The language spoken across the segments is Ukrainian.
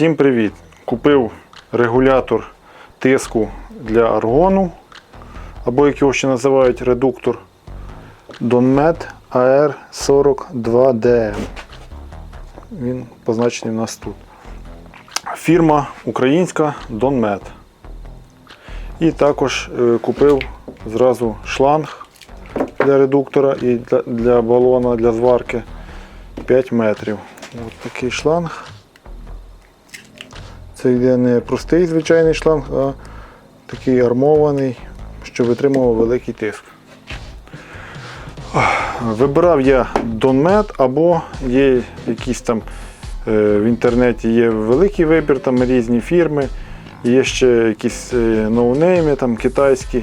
Всім привіт! Купив регулятор тиску для аргону, або як його ще називають редуктор Donmet AR42DM. Він позначений у нас тут. Фірма українська Donmet. І також е, купив зразу шланг для редуктора і для, для балона для зварки 5 метрів. Ось такий шланг. Це йде не простий звичайний шланг, а такий армований, що витримував великий тиск. Вибирав я Donmet або є якісь там е, в інтернеті є великий вибір, там різні фірми, є ще якісь е, ноунейми там китайські.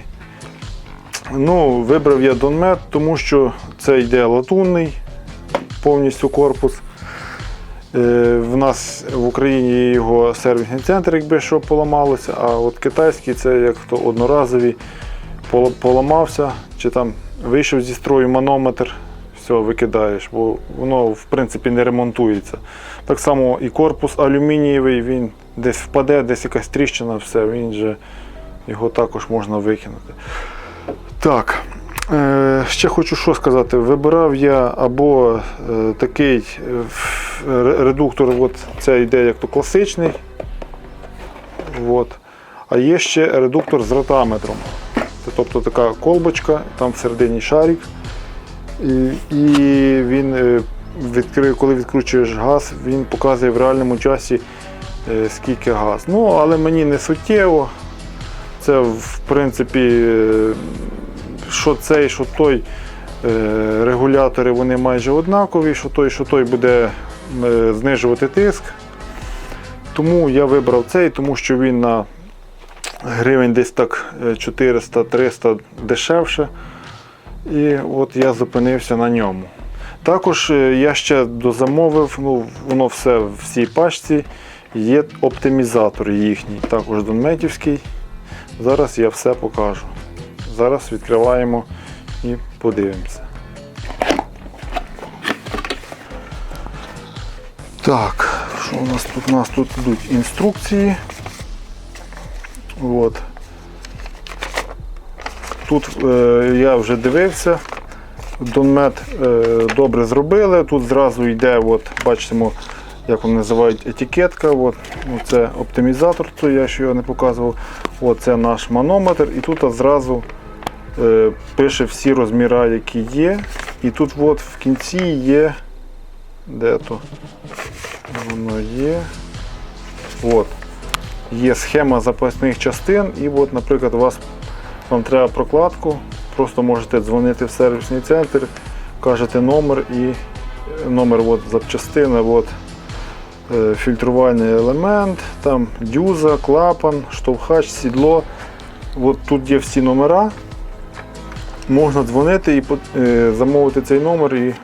Ну, Вибрав я Donmet, тому що це йде латунний повністю корпус. Е, В нас в Україні його сервісний центр, якби що поламалося, а от китайський це як то одноразові поламався, чи там вийшов зі строю манометр, все, викидаєш, бо воно в принципі не ремонтується. Так само і корпус алюмінієвий, він десь впаде, десь якась тріщина, все, він же його також можна викинути. Так, ще хочу що сказати. Вибирав я або е, такий е, редуктор, от це йде як то класичний. От. А є ще редуктор з ротаметром. Тобто така колбочка, там всередині шарик. І, і він е, відкриє, коли відкручуєш газ, він показує в реальному часі е, скільки газ. Ну, але мені не суттєво. Це в принципі, е, що цей, що той е, регулятори вони майже однакові, що той, що той буде е, знижувати тиск. Тому я вибрав цей, тому що він на гривень десь так е, 400-300 дешевше. І от я зупинився на ньому. Також е, я ще дозамовив, ну, воно все в цій пачці, є оптимізатор їхній, також донметівський. Зараз я все покажу. Зараз відкриваємо і подивимося. Так, що у нас тут? У нас тут йдуть інструкції. От. Тут е, я вже дивився. Донмет е, добре зробили. Тут зразу йде, от, бачимо, як вони називають етикетка. От, ну, це оптимізатор, то я ще його не показував. От, це наш манометр. І тут зразу пише всі розміри, які є. І тут от в кінці є. Де то? Воно є. От. Є схема запасних частин, і от, наприклад, у вас вам треба прокладку, просто можете дзвонити в сервісний центр, кажете номер і номер от, запчастини, от, е, фільтрувальний елемент, там дюза, клапан, штовхач, сідло. От тут є всі номера. Можна дзвонити і е, замовити цей номер. І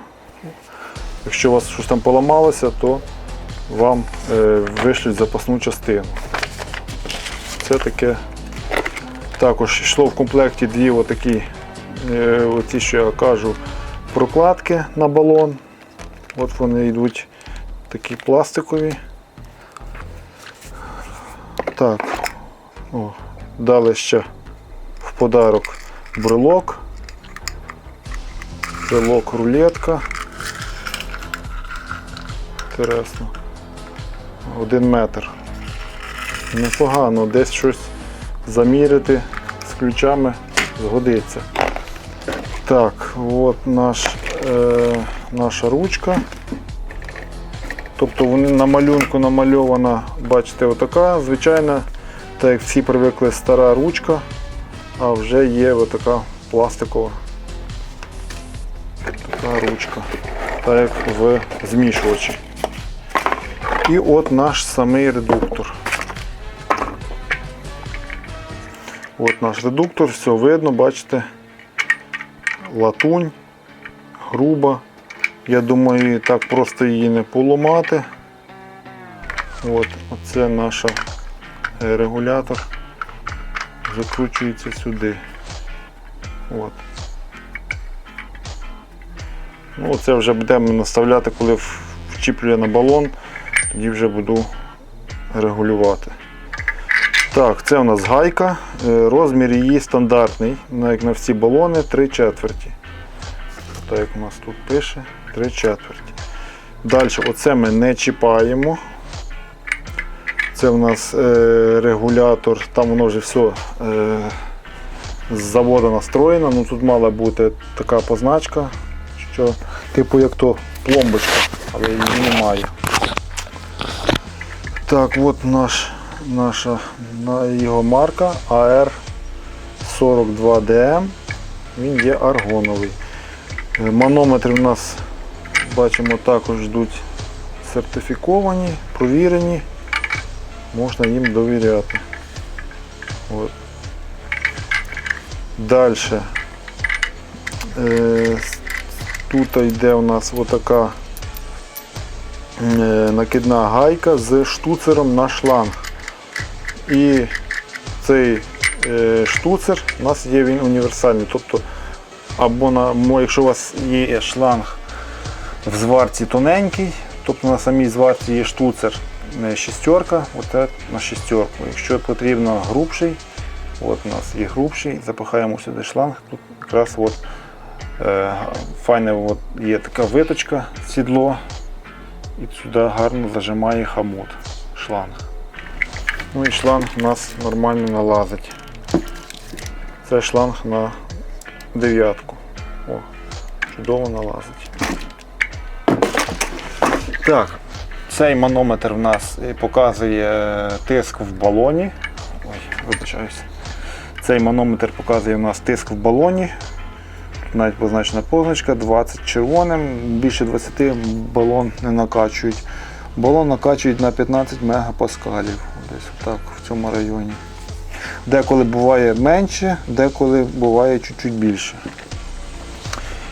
якщо у вас щось там поламалося, то вам е, вишлють запасну частину. Це таке. Також йшло в комплекті дві отакі, е, оці, що я кажу, прокладки на балон. От вони йдуть такі пластикові. Так, о, дали ще в подарок брелок. Брелок рулетка. Інтересно. Один метр. Непогано, десь щось заміряти з ключами згодиться. Так, от наш, е, наша ручка. Тобто вони на малюнку намальована, бачите, отака звичайна, так як всі привикли стара ручка, а вже є отака пластикова така ручка, так як в змішувачі. І от наш самий редуктор. От наш редуктор, все видно, бачите, латунь, груба. Я думаю, так просто її не поламати. От, оце наш е, регулятор закручується сюди. От. Ну, це вже будемо наставляти, коли вчіплює на балон, тоді вже буду регулювати. Так, це у нас гайка. Е, Розмір її стандартний, як на всі балони, 3 четверті. Так як у нас тут пише, 3 четверті. Далі, оце ми не чіпаємо. Це у нас е, регулятор, там воно вже все е, з заводу настроєно. Ну, тут мала бути така позначка, що типу як то пломбочка, але її немає. Так, от наш, наша на його марка AR42DM. Він є аргоновий. Е, Манометри у нас бачимо також йдуть сертифіковані, провірені, можна їм довіряти. От. Далі. Е, тут йде у нас отака е, накидна гайка з штуцером на шланг. І цей е, штуцер у нас є він універсальний. Тобто, або на, якщо у вас є шланг в зварці тоненький, тобто на самій зварці є штуцер шістерка, оце на шістерку. Якщо потрібно грубший, от у нас є грубший, запихаємо сюди шланг, тут якраз от, е, файне от є така виточка, сідло, і сюди гарно зажимає хамут шланг. Ну і шланг у нас нормально налазить. Це шланг на дев'ятку. О, чудово налазить. Так, цей манометр в нас е, показує е, тиск в балоні. Ой, вибачаюся. Цей манометр показує у нас тиск в балоні. Навіть позначена позначка 20 червоним, більше 20 балон не накачують. Балон накачують на 15 мегапаскалів. Десь отак в цьому районі. Деколи буває менше, деколи буває чуть-чуть більше.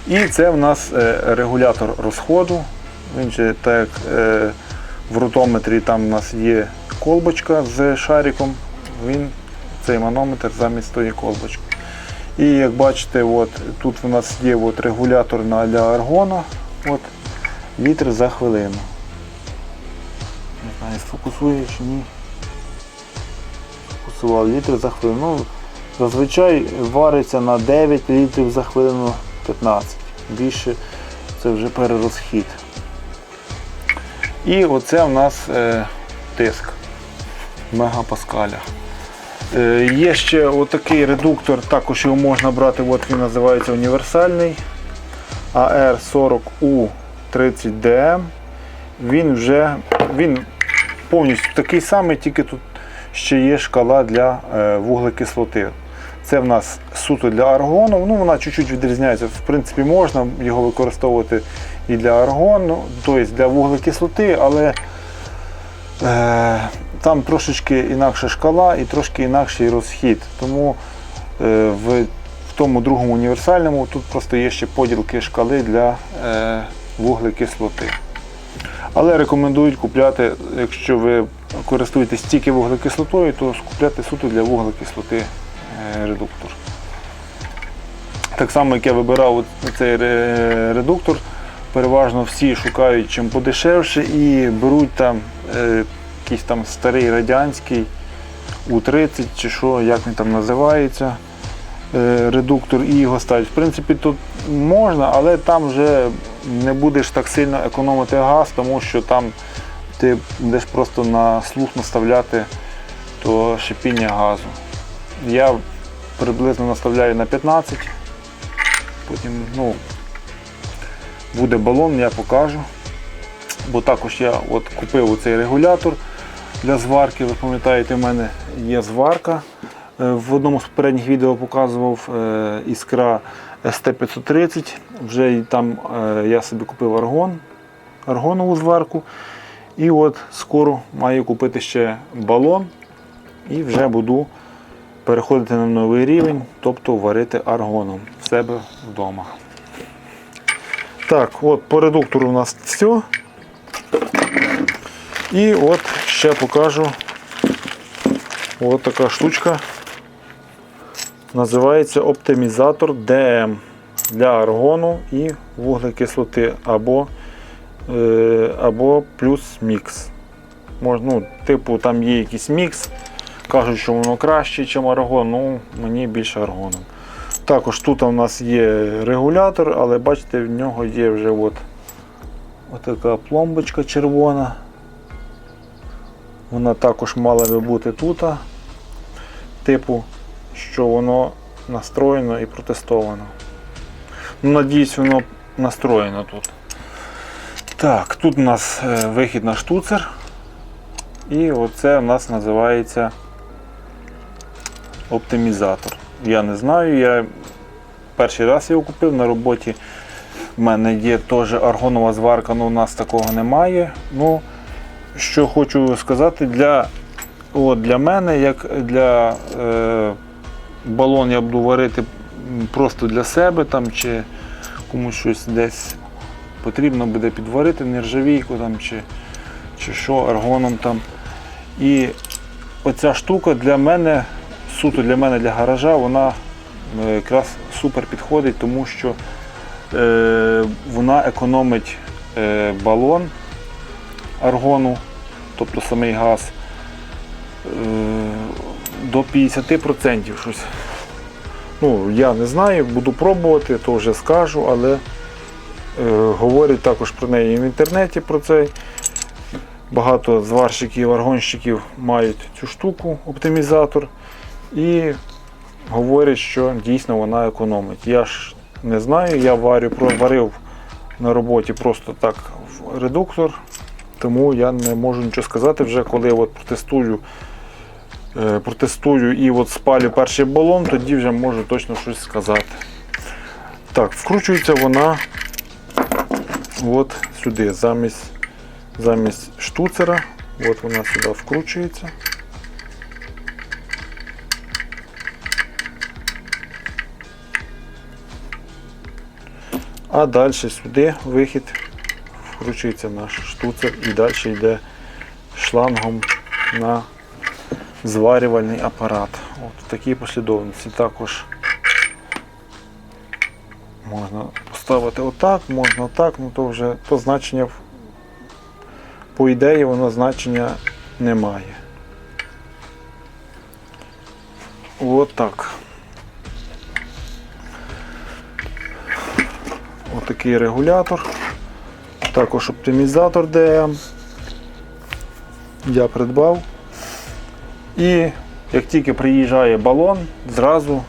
І це в нас е, регулятор розходу. Він же так як е, в ротометрі там у нас є колбочка з шариком, він цей манометр замість тої колбочки. І як бачите, от, тут у нас є от регулятор на для аргона, от, літр за хвилину. Не знаю, сфокусує чи ні. Сфокусував літр за хвилину. Ну, зазвичай вариться на 9 літрів за хвилину 15. Більше це вже перерозхід. І оце у нас е, тиск в мегапаскалях. Е, є ще отакий редуктор, також його можна брати, от він називається універсальний AR40U30DM. Він вже він повністю такий самий, тільки тут ще є шкала для е, вуглекислоти. Це в нас суто для аргону. Ну, вона чуть-чуть відрізняється. В принципі, можна його використовувати і для аргону, тобто для вуглекислоти, але е, там трошечки інакша шкала і трошки інакший розхід. Тому е, в, тому другому універсальному тут просто є ще поділки шкали для е, вуглекислоти. Але рекомендують купляти, якщо ви користуєтесь тільки вуглекислотою, то купляти суто для вуглекислоти е, редуктор. Так само, як я вибирав цей ре- редуктор, переважно всі шукають чим подешевше і беруть там якийсь там старий радянський У-30 чи що, як він там називається, е, редуктор і його ставлять. В принципі, тут можна, але там вже не будеш так сильно економити газ, тому що там ти будеш просто на слух наставляти то шипіння газу. Я приблизно наставляю на 15, потім ну, буде балон, я покажу. Бо також я от купив оцей регулятор для зварки. Ви пам'ятаєте, в мене є зварка. Е, В одному з попередніх відео показував е, іскра ST530. Вже там е, я собі купив аргон, аргонову зварку. І от скоро маю купити ще балон і вже буду переходити на новий рівень, тобто варити аргоном в себе вдома. Так, от по редуктору у нас все. І от ще покажу от така штучка. Називається оптимізатор DM для аргону і вуглекислоти або, е, або плюс мікс. Мож, ну, типу, там є якийсь мікс. Кажуть, що воно краще, ніж аргон. Ну, мені більше аргоном. Також тут у нас є регулятор, але бачите, в нього є вже от, от така пломбочка червона. Вона також мала би бути тут. Типу, що воно настроєно і протестовано. Ну, Надіюсь, воно настроєно тут. Так, тут у нас е, вихід на штуцер. І оце у нас називається оптимізатор. Я не знаю, я перший раз його купив на роботі. У мене є теж аргонова зварка, але у нас такого немає. Ну, що хочу сказати, для, от, для мене, як для е, балон я буду варити просто для себе там, чи комусь щось десь потрібно буде підварити нержавійку там, чи, чи що, аргоном там. І оця штука для мене, суто для мене, для гаража, вона е, якраз супер підходить, тому що е, вона економить е, балон аргону, тобто самий газ, е, до 50% щось. Ну, я не знаю, буду пробувати, то вже скажу, але е, говорять також про неї в інтернеті про це. Багато зварщиків, аргонщиків мають цю штуку, оптимізатор, і говорять, що дійсно вона економить. Я ж не знаю, я варю, варив на роботі просто так в редуктор, тому я не можу нічого сказати вже, коли от протестую, е, протестую і от спалю перший балон, тоді вже можу точно щось сказати. Так, вкручується вона от сюди, замість замість штуцера. От вона сюди вкручується. А далі сюди вихід вкручується наш штуцер і далі йде шлангом на зварювальний апарат. От в такій послідовності також можна поставити отак, можна отак, ну то вже то значення по ідеї воно значення не має. От. Отакий регулятор. Також оптимізатор DM. Я придбав. І як тільки приїжджає балон, зразу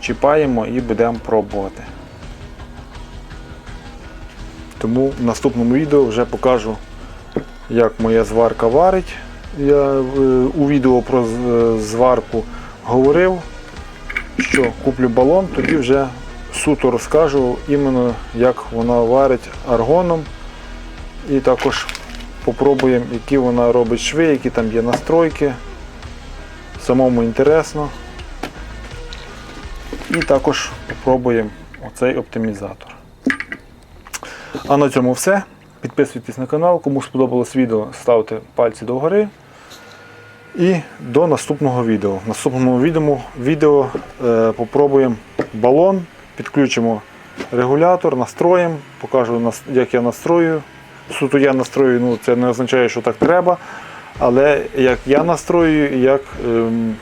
чіпаємо і будемо пробувати. Тому в наступному відео вже покажу, як моя зварка варить. Я е, у відео про е, зварку говорив, що куплю балон, тоді вже суто розкажу іменно, як вона варить аргоном. І також попробуємо, які вона робить шви, які там є настройки. Самому інтересно. І також попробуємо оцей оптимізатор. А на цьому все. Підписуйтесь на канал. Кому сподобалось відео, ставте пальці догори. І до наступного відео. В наступному відео, відео е, попробуємо балон, підключимо регулятор, настроїмо, покажу, як я настрою. Суто я настрою, ну це не означає, що так треба. Але як я настроюю, як, ем,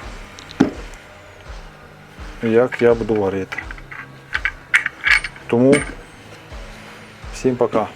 як я буду варити. Тому всім пока.